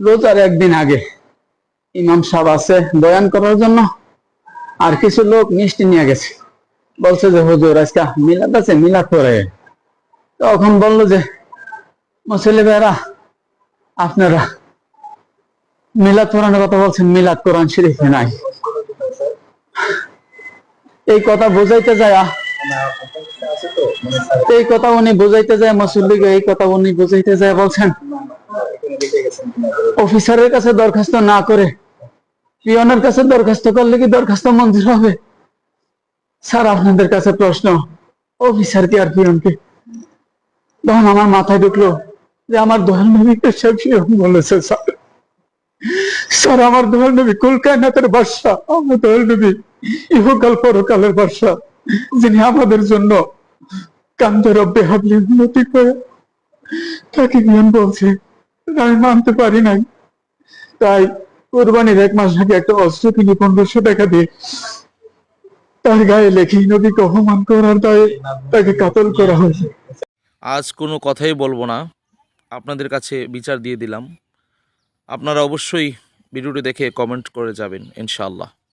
রোজার একদিন আগে ইমাম সাহেব আছে বয়ান করার জন্য, আর কিছু লোক মিষ্টি নিয়ে গেছে। বলছে যে, হুজুর, আজকে মিলাদ আছে, মিলাদ করে তখন বলল যে মুসলি ভাইরা আপনারা মিলাদ কোরআনের কথা বলছেন, মিলাদ কোরআন শরীফে নাই। এই কথা বুঝাইতে যায়, এই কথা উনি বুঝাইতে যায় মুসল্লিকে এই কথা উনি বুঝাইতে যায় বলছেন অফিসারের কাছে দরখাস্ত না করে, পিয়নের কাছে দরখাস্ত করলে কি দরখাস্ত মঞ্জুর হবে? স্যার, আপনাদের কাছে প্রশ্ন, অফিসার কি আর পিয়নকে? তখন আমার মাথায় ঢুকলো যে আমার দোহাল পিয়ন বলেছে, স্যার। স্যার, আমার নবী আমার নবী ইহকাল পরকালের বাদশা, যিনি আমাদের জন্য কান্দে রব্বে উন্নতি করে তাকে পিয়ন বলছে। আমি মানতে পারি নাই। তাই কোরবানির এক মাস আগে একটা অস্ত্র কিনে পনেরোশো টাকা দিয়ে তার গায়ে লেখি নদীকে অপমান করার দায়ে তাকে কাতল করা হয়েছে। আজ কোনো কথাই বলব না। আপনাদের কাছে বিচার দিয়ে দিলাম। আপনারা অবশ্যই ভিডিওটি দেখে কমেন্ট করে যাবেন, ইনশাআল্লাহ।